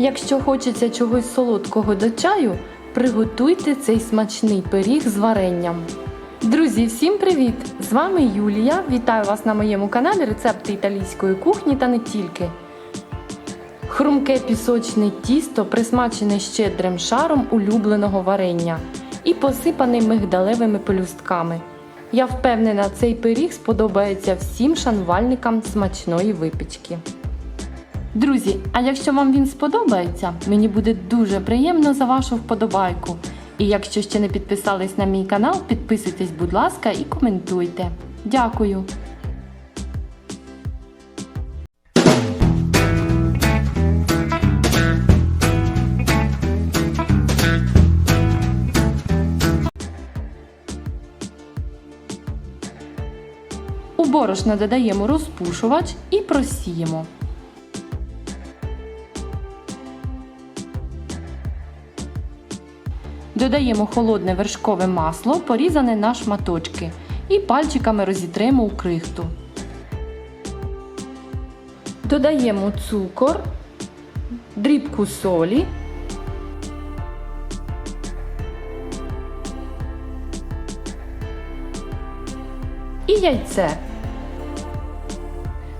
Якщо хочеться чогось солодкого до чаю, приготуйте цей смачний пиріг з варенням. Друзі, всім привіт! З вами Юлія. Вітаю вас на моєму каналі Рецепти італійської кухні та не тільки. Хрумке пісочне тісто присмачене щедрим шаром улюбленого варення і посипаний мигдалевими пелюстками. Я впевнена, цей пиріг сподобається всім шанувальникам смачної випічки. Друзі, а якщо вам він сподобається, мені буде дуже приємно за вашу вподобайку. І якщо ще не підписались на мій канал, підписуйтесь, будь ласка, і коментуйте. Дякую! У борошно додаємо розпушувач і просіємо. Додаємо холодне вершкове масло, порізане на шматочки, і пальчиками розітремо у крихту. Додаємо цукор, дрібку солі. І яйце.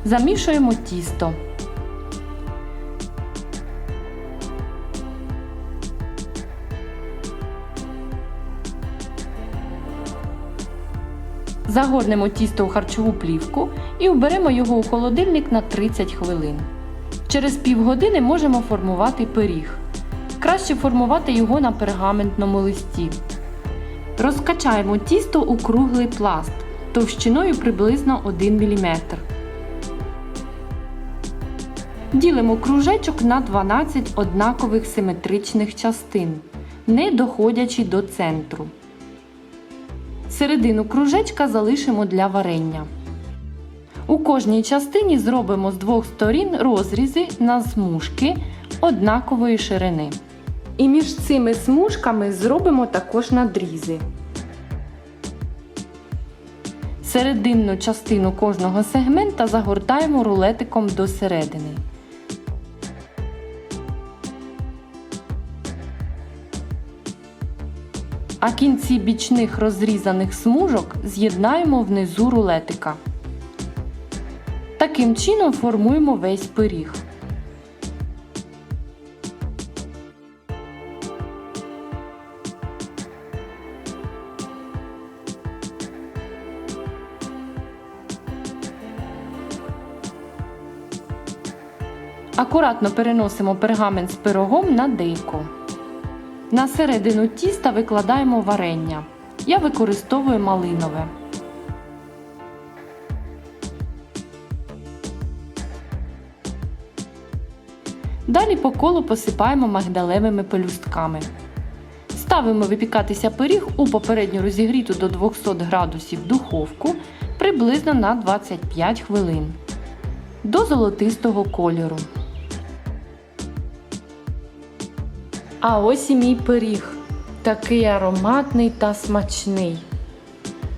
Замішуємо тісто. Загорнемо тісто у харчову плівку і уберемо його у холодильник на 30 хвилин. Через півгодини можемо формувати пиріг. Краще формувати його на пергаментному листі. Розкачаємо тісто у круглий пласт товщиною приблизно 1 мм. Ділимо кружечок на 12 однакових симетричних частин, не доходячи до центру. Середину кружечка залишимо для варення. У кожній частині зробимо з двох сторін розрізи на смужки однакової ширини. І між цими смужками зробимо також надрізи. Серединну частину кожного сегмента загортаємо рулетиком до середини. А кінці бічних розрізаних смужок з'єднаємо внизу рулетика. Таким чином формуємо весь пиріг. Акуратно переносимо пергамент з пирогом на дейку. На середину тіста викладаємо варення. Я використовую малинове. Далі по колу посипаємо мигдалевими пелюстками. Ставимо випікатися пиріг у попередньо розігріту до 200 градусів духовку приблизно на 25 хвилин до золотистого кольору. А ось і мій пиріг. Такий ароматний та смачний.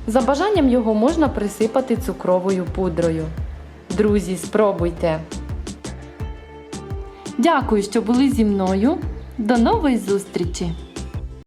За бажанням його можна присипати цукровою пудрою. Друзі, спробуйте! Дякую, що були зі мною. До нової зустрічі!